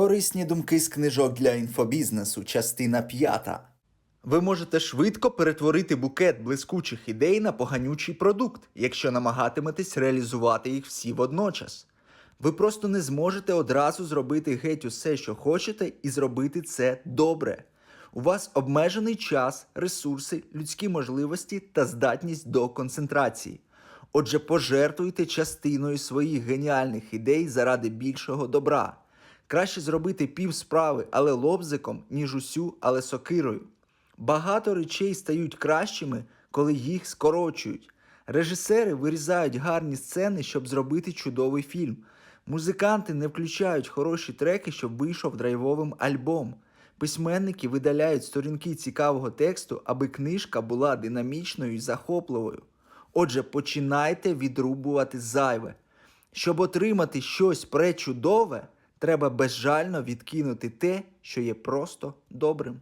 Корисні думки з книжок для інфобізнесу, частина п'ята. Ви можете швидко перетворити букет блискучих ідей на поганючий продукт, якщо намагатиметесь реалізувати їх всі водночас. Ви просто не зможете одразу зробити геть усе, що хочете, і зробити це добре. У вас обмежений час, ресурси, людські можливості та здатність до концентрації. Отже, пожертвуйте частиною своїх геніальних ідей заради більшого добра. Краще зробити пів справи, але лобзиком, ніж усю, але сокирою. Багато речей стають кращими, коли їх скорочують. Режисери вирізають гарні сцени, щоб зробити чудовий фільм. Музиканти не включають хороші треки, щоб вийшов драйвовим альбом. Письменники видаляють сторінки цікавого тексту, аби книжка була динамічною і захопливою. Отже, починайте відрубувати зайве. Щоб отримати щось пречудове, треба безжально відкинути те, що є просто добрим.